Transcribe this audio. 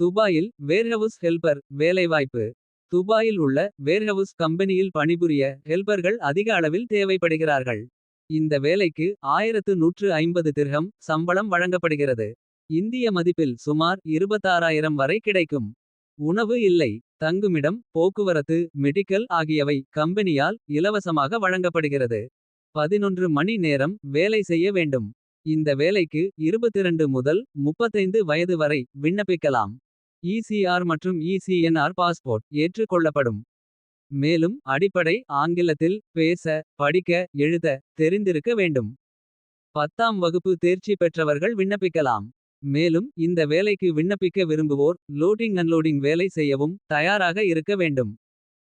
துபாயில் warehouse helper வேலைவாய்ப்பு. துபாயில் உள்ள வேர்ஹவுஸ் கம்பெனியில் பணிபுரிய ஹெல்பர்கள் அதிக அளவில் தேவைப்படுகிறார்கள். இந்த வேலைக்கு 1150 திர்ஹம் சம்பளம் வழங்கப்படுகிறது. இந்திய மதிப்பில் சுமார் 26000 வரை கிடைக்கும். உணவு இல்லை தங்குமிடம் போக்குவரத்து மெடிக்கல் ஆகியவை கம்பெனியால் இலவசமாக வழங்கப்படுகிறது. 11 மணி நேரம் வேலை செய்ய வேண்டும். இந்த வேலைக்கு 22 முதல் 35 வயது வரை விண்ணப்பிக்கலாம். ஈசிஆர் மற்றும் இசிஎன்ஆர் பாஸ்போர்ட் ஏற்றுக்கொள்ளப்படும் மேலும் அடிப்படை ஆங்கிலத்தில் பேச படிக்க எழுத தெரிந்திருக்க வேண்டும். பத்தாம் வகுப்பு தேர்ச்சி பெற்றவர்கள் விண்ணப்பிக்கலாம். மேலும் இந்த வேலைக்கு விண்ணப்பிக்க விரும்புவோர் லோடிங் அன்லோடிங் வேலை செய்யவும் தயாராக இருக்க வேண்டும்.